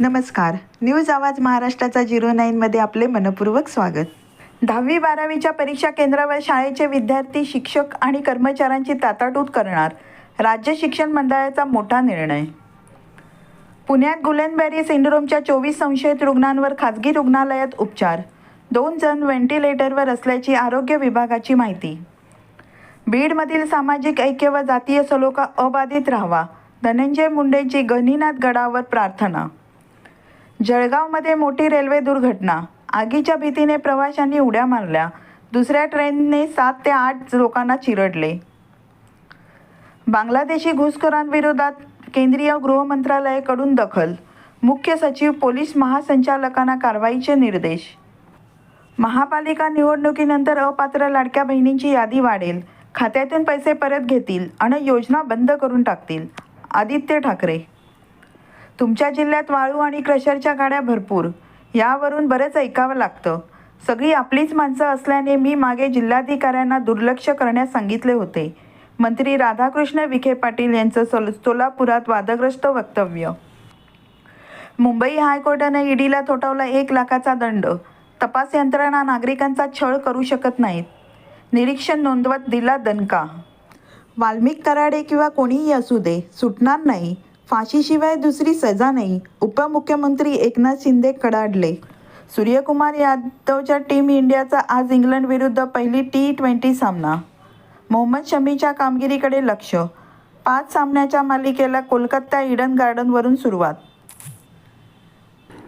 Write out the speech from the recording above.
नमस्कार. न्यूज आवाज महाराष्ट्राचा झिरो नाईनमध्ये आपले मनपूर्वक स्वागत. दहावी बारावीच्या परीक्षा केंद्रावर शाळेचे विद्यार्थी शिक्षक आणि कर्मचाऱ्यांची ताटाटूट करणार राज्य शिक्षण मंडळाचा मोठा निर्णय. पुण्यात गुलेनबेरी सिंड्रोमच्या चोवीस संशयित रुग्णांवर खाजगी रुग्णालयात उपचार. दोन जण व्हेंटिलेटरवर असल्याची आरोग्य विभागाची माहिती. बीडमधील सामाजिक ऐक्य व जातीय सलोखा अबाधित राहावा धनंजय मुंडेंची गनीनाथ गडावर प्रार्थना. जळगावमध्ये मोठी रेल्वे दुर्घटना. आगीच्या भीतीने प्रवाशांनी उड्या मारल्या. दुसऱ्या ट्रेनने सात ते आठ लोकांना चिरडले. बांगलादेशी घुसखोरांविरोधात केंद्रीय गृहमंत्रालयाकडून दखल. मुख्य सचिव पोलीस महासंचालकांना कारवाईचे निर्देश. महापालिका निवडणुकीनंतर अपात्र लाडक्या बहिणींची यादी वाढेल. खात्यातून पैसे परत घेतील आणि योजना बंद करून टाकतील. आदित्य ठाकरे. तुमच्या जिल्ह्यात वाळू आणि क्रशरच्या गाड्या भरपूर. यावरून बरंच ऐकावं लागतं. सगळी आपलीच माणसं असल्याने मी मागे जिल्हाधिकाऱ्यांना दुर्लक्ष करण्यास सांगितले होते. मंत्री राधाकृष्ण विखे पाटील यांचं सोल सोलापुरात वादग्रस्त वक्तव्य. मुंबई हायकोर्टाने ईडीला थोटावला एक लाखाचा दंड. तपास यंत्रणा नागरिकांचा छळ करू शकत नाहीत. निरीक्षण नोंदवत दिला दणका. वाल्मिक कराडे किंवा कोणीही असू दे सुटणार नाही. फाशीशिवाय दुसरी सजा नाही उपमुख्यमंत्री एकनाथ शिंदे कडाडले. सूर्यकुमार यादवच्या टीम इंडियाचा आज इंग्लंड विरुद्ध पहिली टी ट्वेंटी सामना. मोहम्मद शमीच्या कामगिरीकडे लक्ष. पाच सामन्याच्या मालिकेला कोलकाता इडन गार्डनवरून सुरुवात.